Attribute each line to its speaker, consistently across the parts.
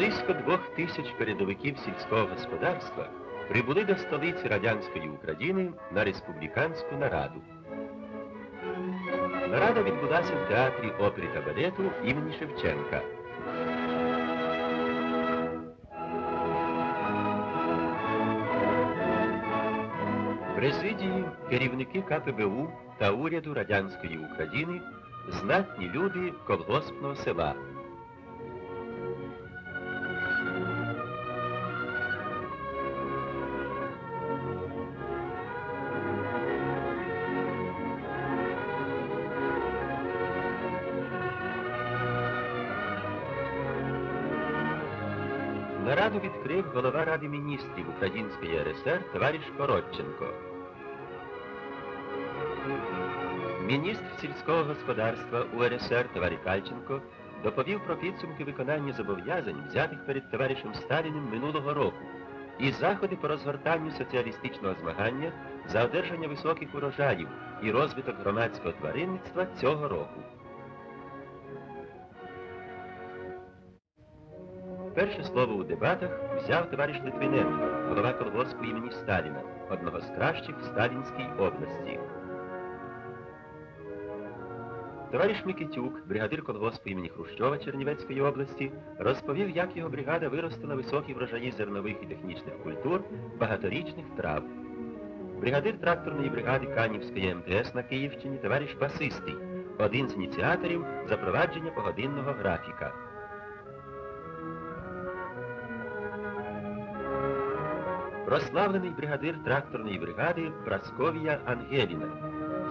Speaker 1: Близько двох тисяч передовиків сільського господарства прибули до столиці радянської України на республіканську нараду. Нарада відбулася в театрі опери та балету імені Шевченка. Президії, керівники КПБУ та уряду радянської України, знатні люди колгоспного села. Нараду відкрив голова Ради міністрів Української РСР товариш Коротченко. Міністр сільського господарства УРСР товариш Кальченко доповів про підсумки виконання зобов'язань, взятих перед товаришем Сталіним минулого року, і заходи по розгортанню соціалістичного змагання за одержання високих урожаїв і розвиток громадського тваринництва цього року. Перше слово у дебатах взяв товариш Литвиненко, голова колгоспу імені Сталіна, одного з кращих в Сталінській області. Товариш Микитюк, бригадир колгоспу імені Хрущова Чернівецької області, розповів, як його бригада виростила високі врожаї зернових і технічних культур, багаторічних трав. Бригадир тракторної бригади Канівської МТС на Київщині товариш Басистий, один з ініціаторів запровадження погодинного графіка. Прославлений бригадир тракторної бригади Прасковія Ангеліна.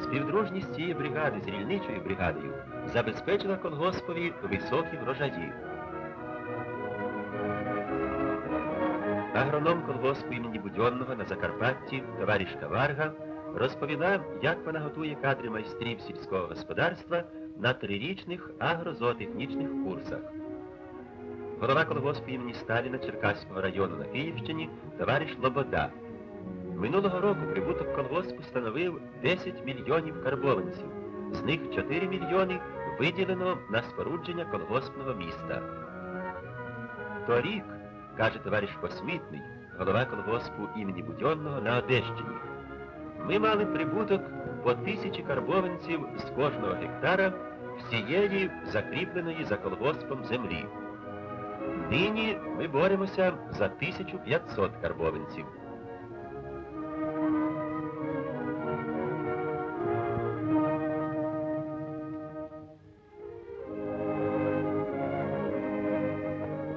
Speaker 1: Співдружність цієї бригади з рільничою бригадою забезпечила колгоспові високі врожаї. Агроном колгоспу імені Будьонного на Закарпатті товариш Каварга розповідав, як вона готує кадри майстрів сільського господарства на трирічних агрозоотехнічних курсах. Голова колгоспу імені Сталіна Черкаського району на Київщині товариш Лобода. Минулого року прибуток колгоспу становив 10 мільйонів карбованців. З них 4 мільйони виділено на спорудження колгоспного міста. Торік, каже товариш Посмітний, голова колгоспу імені Будьонного на Одещині, ми мали прибуток по тисячі карбованців з кожного гектара всієї закріпленої за колгоспом землі. Нині ми боремося за 1500 карбованців.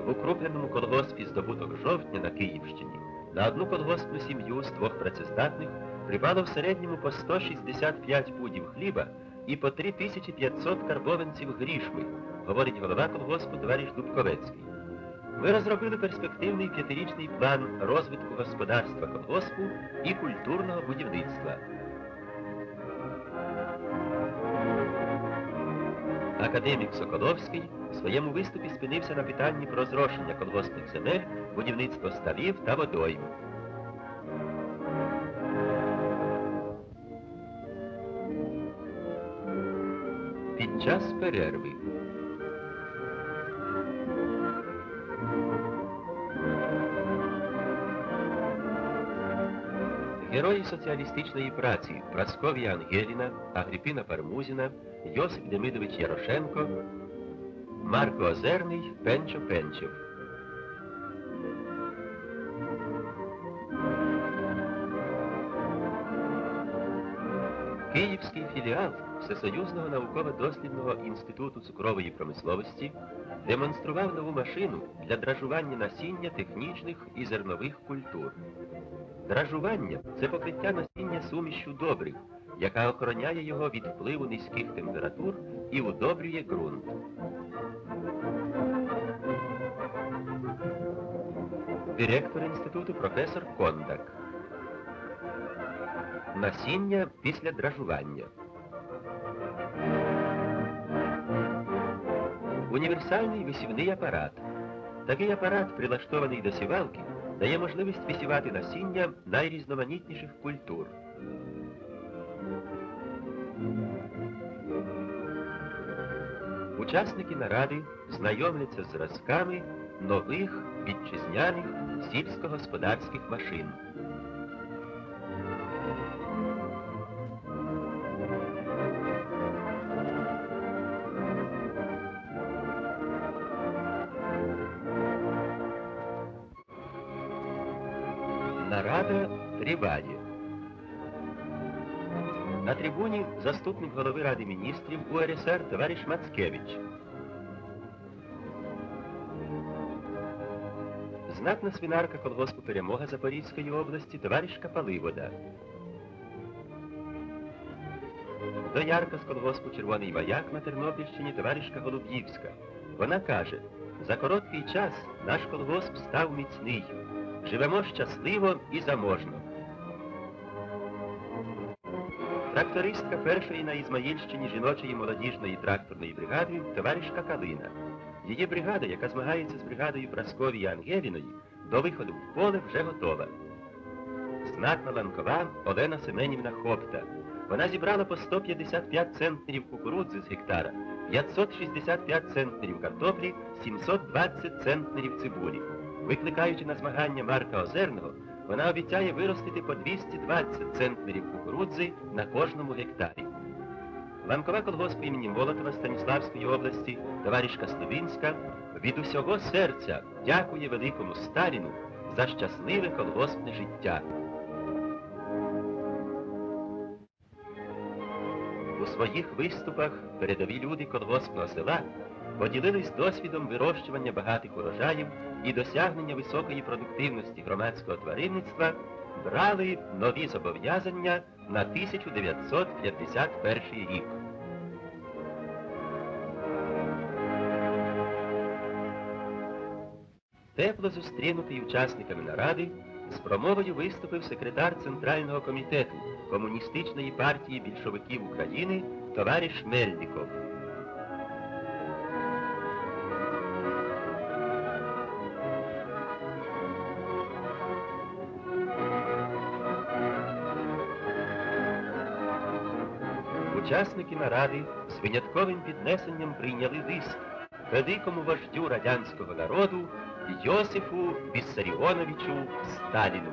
Speaker 1: В укрупненому колгоспі здобуток жовтня на Київщині на одну колгоспну сім'ю з двох працездатних припало в середньому по 165 пудів хліба і по 3500 карбованців грішми, говорить голова колгоспу товариш Дубковецький. Ми розробили перспективний п'ятирічний план розвитку господарства колгоспу і культурного будівництва. Академік Соколовський в своєму виступі спинився на питанні про зрошення колгоспних земель, будівництво ставів та водойм. Під час перерви Герої соціалістичної праці Прасков'я Ангеліна, Агріпіна Пармузіна, Йосип Демидович Ярошенко, Марко Озерний, Пенчо Пенчев. Київський філіал Всесоюзного науково-дослідного інституту цукрової промисловості демонстрував нову машину для дражування насіння технічних і зернових культур. Дражування це покриття насіння сумішю добрив, яка охороняє його від впливу низьких температур і удобрює ґрунт. Директор інституту професор Кондак. Насіння після дражування. Універсальний висівний апарат. Такий апарат, прилаштований до сівалки, дає можливість висівати насіння найрізноманітніших культур. Учасники наради знайомляться з зразками нових вітчизняних сільськогосподарських машин. Нарада триває. На трибуні заступник голови Ради міністрів УРСР товариш Мацкевич. Знатна свинарка колгоспу Перемога Запорізької області товариш Капаливода. Доярка з колгоспу Червоний Маяк на Тернопільщині товаришка Голуб'ївська. Вона каже, за короткий час наш колгосп став міцний. Живемо щасливо і заможно. Трактористка першої на Ізмаїльщині жіночої молодіжної тракторної бригади товаришка Калина. Її бригада, яка змагається з бригадою Прасковії Ангеліної, до виходу в поле вже готова. Знатна ланкова Олена Семенівна Хопта. Вона зібрала по 155 центнерів кукурудзи з гектара, 565 центнерів картоплі, 720 центнерів цибулі. Викликаючи на змагання Марка Озерного, вона обіцяє виростити по 220 центнерів кукурудзи на кожному гектарі. Ланкова колгосп імені Молотова Станіславської області, товаришка Словінська, від усього серця дякує великому Сталіну за щасливе колгоспне життя. У своїх виступах передові люди колгоспного села поділились досвідом вирощування багатих урожаїв і досягнення високої продуктивності громадського тваринництва, брали нові зобов'язання на 1951 рік. Тепло зустрінутий учасниками наради з промовою виступив секретар Центрального комітету Комуністичної партії більшовиків України товариш Мельников. Учасники наради з винятковим піднесенням прийняли лист великому вождю радянського народу Йосифу Віссаріоновичу Сталіну.